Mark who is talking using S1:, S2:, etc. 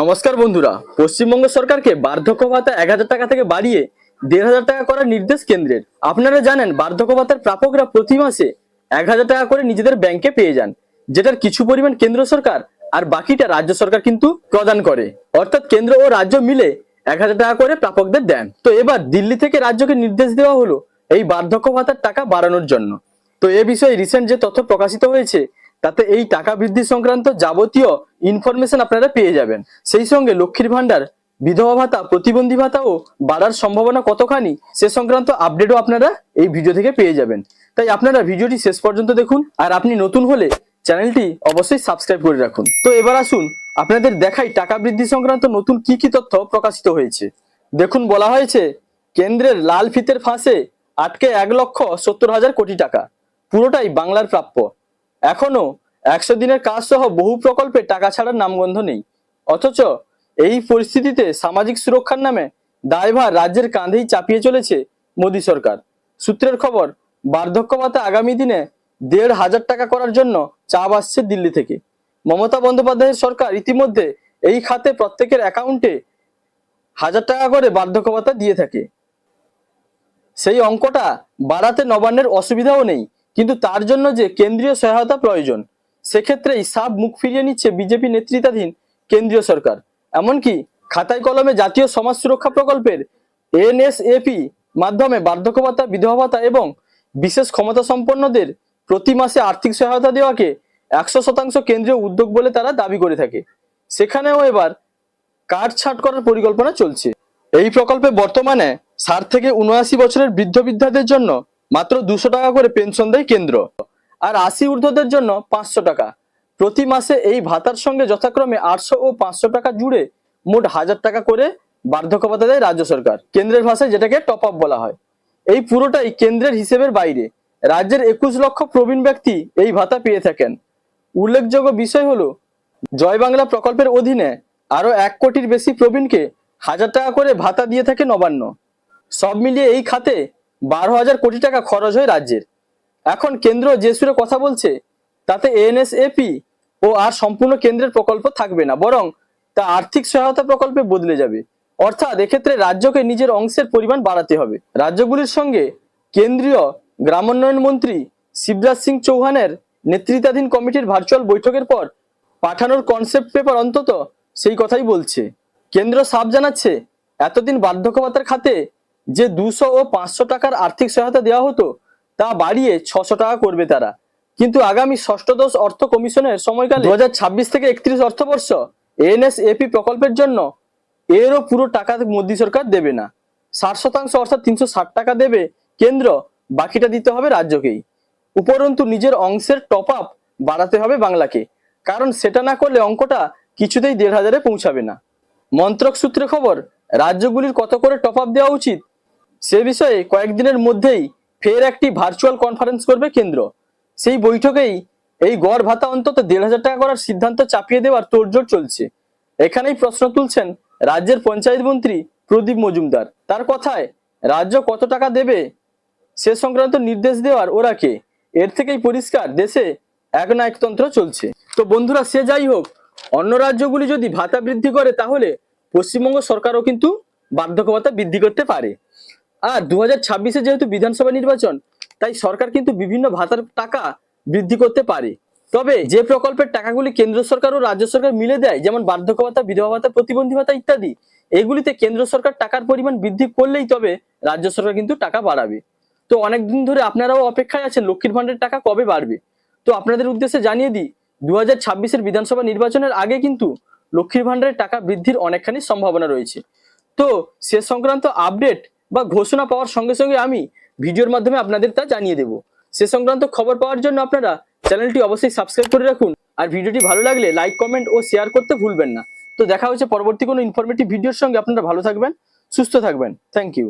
S1: নমস্কার বন্ধুরা, পশ্চিমবঙ্গ সরকারকে বার্ধক্য ভাতা এক হাজার টাকা থেকে বাড়িয়ে দেড় হাজার টাকা করার নির্দেশ কেন্দ্রের। আপনারা জানেন বার্ধক্য ভাতার প্রাপকরা প্রতি মাসে এক হাজার টাকা করে নিজেদের ব্যাংকে পেয়ে যান, যেটার কিছু পরিমাণ কেন্দ্র সরকার আর বাকিটা রাজ্য সরকার কিন্তু প্রদান করে। অর্থাৎ কেন্দ্র ও রাজ্য মিলে এক হাজার টাকা করে প্রাপকদের দেন। তো এবার দিল্লি থেকে রাজ্যকে নির্দেশ দেওয়া হলো এই বার্ধক্য ভাতার টাকা বাড়ানোর জন্য। তো এ বিষয়ে রিসেন্ট যে তথ্য প্রকাশিত হয়েছে তাতে এই টাকা বৃদ্ধি সংক্রান্ত যাবতীয় ইনফরমেশন আপনারা পেয়ে যাবেন। সেই সঙ্গে লক্ষ্মীর ভান্ডার বিধবা ভাতা, প্রতিবন্ধী ভাতাও বাড়ার সম্ভাবনা কতখানি, সে সংক্রান্ত আপডেটও আপনারা এই ভিডিও থেকে পেয়ে যাবেন। তাই আপনারা ভিডিওটি শেষ পর্যন্ত দেখুন আর আপনি নতুন হলে চ্যানেলটি অবশ্যই সাবস্ক্রাইব করে রাখুন। তো এবার আসুন, আপনাদের দেখাই টাকা বৃদ্ধি সংক্রান্ত নতুন কি কি তথ্য প্রকাশিত হয়েছে। দেখুন, বলা হয়েছে, কেন্দ্রের লাল ফিতের ফাঁসে আটকে এক লক্ষ সত্তর হাজার কোটি টাকা। পুরোটাই বাংলার প্রাপ্য। এখনও একশো দিনের কাজ সহ বহু প্রকল্পে টাকা ছাড়ার নামগন্ধ নেই। অথচ এই পরিস্থিতিতে সামাজিক সুরক্ষার নামে দায়ভার রাজ্যের কাঁধেই চাপিয়ে চলেছে মোদী সরকার। সূত্রের খবর, বার্ধক্য ভাতা আগামী দিনে দেড় হাজার টাকা করার জন্য চাপ আসছে দিল্লি থেকে। মমতা বন্দ্যোপাধ্যায়ের সরকার ইতিমধ্যে এই খাতে প্রত্যেকের অ্যাকাউন্টে হাজার টাকা করে বার্ধক্য ভাতা দিয়ে থাকে। সেই অঙ্কটা বাড়াতে নবান্নের অসুবিধাও নেই। কিন্তু তার জন্য যে কেন্দ্রীয় সহায়তা প্রয়োজন সেক্ষেত্রেই সাব মুখ ফিরিয়ে নিচ্ছে বিজেপি নেতৃত্বাধীন কেন্দ্রীয় সরকার। এমনকি খাতায় কলমে জাতীয় সমাজ সুরক্ষা প্রকল্পের এনএসএপি মাধ্যমে বার্ধক্য ভাতা, বিধবা ভাতা এবং বিশেষ ক্ষমতা সম্পন্নদের প্রতি মাসে আর্থিক সহায়তা দেওয়াকে একশো শতাংশ কেন্দ্রীয় উদ্যোগ বলে তারা দাবি করে থাকে। সেখানেও এবার কাট ছাট করার পরিকল্পনা চলছে। এই প্রকল্পে বর্তমানে ষাট থেকে উনআশি বছরের বৃদ্ধ বৃদ্ধাদের জন্য মাত্র দুশো টাকা করে পেনশন দেয় কেন্দ্র। আর আশি ঊর্ধ্বদের জন্য পাঁচশো টাকা। প্রতি মাসে এই ভাতার সঙ্গে যথাক্রমে আটশো ও পাঁচশো টাকা জুড়ে মোট হাজার টাকা করে বার্ধক্য ভাতা দেয় রাজ্য সরকার। কেন্দ্রের ভাষায় যেটাকে টপ আপ বলা হয়। এই পুরোটাই কেন্দ্রের হিসেবের বাইরে। রাজ্যের একুশ লক্ষ প্রবীণ ব্যক্তি এই ভাতা পেয়ে থাকেন। উল্লেখযোগ্য বিষয় হলো, জয় বাংলা প্রকল্পের অধীনে আরও এক কোটির বেশি প্রবীণকে হাজার টাকা করে ভাতা দিয়ে থাকে নবান্ন। সব মিলিয়ে এই খাতে বারো হাজার কোটি টাকা খরচ হয় রাজ্যের। এখন কেন্দ্র যে সুরে কথা বলছে, তাতে এনএসএপি ও আর সম্পূর্ণ কেন্দ্রের প্রকল্প থাকবে না, বরং তা আর্থিক সহায়তা প্রকল্পে বদলে যাবে। অর্থাৎ এক্ষেত্রে রাজ্যকে নিজের অংশের পরিমাণ বাড়াতে হবে। রাজ্যগুলির সঙ্গে কেন্দ্রীয় গ্রামোন্নয়ন মন্ত্রী শিবরাজ সিং চৌহানের নেতৃত্বাধীন কমিটির ভার্চুয়াল বৈঠকের পর পাঠানোর কনসেপ্ট পেপার অন্তত সেই কথাই বলছে। কেন্দ্র সাফ জানাচ্ছে, এতদিন বার্ধক্যভাতার খাতে যে দুশো ও পাঁচশো টাকার আর্থিক সহায়তা দেওয়া হতো, তা বাড়িয়ে ছশো টাকা করবে তারা। কিন্তু আগামী ষষ্ঠদশ অর্থ কমিশনের সময়কালে দু হাজার ছাব্বিশ থেকে একত্রিশ অর্থবর্ষ এনএসএপি প্রকল্পের জন্য এরও পুরো টাকা মোদী সরকার দেবে না। ষাট শতাংশ অর্থাৎ তিনশো ষাট টাকা দেবে কেন্দ্র, বাকিটা দিতে হবে রাজ্যকেই। উপরন্তু নিজের অংশের টপ আপ বাড়াতে হবে বাংলাকে। কারণ সেটা না করলে অঙ্কটা কিছুতেই দেড় হাজারে পৌঁছাবে না। মন্ত্রক সূত্রে খবর, রাজ্যগুলির কত করে টপ আপ দেওয়া উচিত সে বিষয়ে কয়েকদিনের মধ্যেই ফের একটি ভার্চুয়াল কনফারেন্স করবে কেন্দ্র। সেই বৈঠকেই এই গড় ভাতা অন্তত দেড় হাজার টাকা করার সিদ্ধান্ত চাপিয়ে দেওয়ার তোড়জোড় চলছে। এখানেই প্রশ্ন তুলছেন রাজ্যের পঞ্চায়েত মন্ত্রী প্রদীপ মজুমদার। তার কথায়, রাজ্য কত টাকা দেবে সে সংক্রান্ত নির্দেশ দেওয়ার ওরা কে? এর থেকেই পরিষ্কার, দেশে একনায়কতন্ত্র চলছে। তো বন্ধুরা, সে যাই হোক, অন্য রাজ্যগুলি যদি ভাতা বৃদ্ধি করে, তাহলে পশ্চিমবঙ্গ সরকারও কিন্তু বার্ধক্য বৃদ্ধি করতে পারে। আর দু হাজার যেহেতু বিধানসভা নির্বাচন, তাই সরকার কিন্তু বিভিন্ন ভাতার টাকা বৃদ্ধি করতে পারে। তবে যে প্রকল্পের টাকাগুলি কেন্দ্র সরকার ও রাজ্য সরকার মিলে দেয়, যেমন বার্ধক্য ভাতা বিধবা ভাতা, প্রতিবন্ধী ভাতা ইত্যাদি, এগুলিতে কেন্দ্র সরকার টাকার পরিমাণ বৃদ্ধি করলেই তবে রাজ্য সরকার কিন্তু টাকা বাড়াবে। তো অনেকদিন ধরে আপনারাও অপেক্ষায় আছেন, লক্ষ্মীর ভান্ডারের টাকা কবে বাড়বে? তো আপনাদের উদ্দেশ্যে জানিয়ে দিই দু হাজার বিধানসভা নির্বাচনের আগে কিন্তু লক্ষ্মীর ভান্ডারের টাকা বৃদ্ধির অনেকখানি সম্ভাবনা রয়েছে। তো সে সংক্রান্ত আপডেট বা ঘোষণা পাওয়ার সঙ্গে সঙ্গে আমি ভিডিওর মাধ্যমে আপনাদের তা জানিয়ে দেব। সে সংক্রান্ত খবর পাওয়ার জন্য আপনারা চ্যানেলটি অবশ্যই সাবস্ক্রাইব করে রাখুন। আর ভিডিওটি ভালো লাগলে লাইক, কমেন্ট ও শেয়ার করতে ভুলবেন না। তো দেখা হচ্ছে পরবর্তী কোনো ইনফরমেটিভ ভিডিওর সঙ্গে। আপনারা ভালো থাকবেন, সুস্থ থাকবেন। Thank you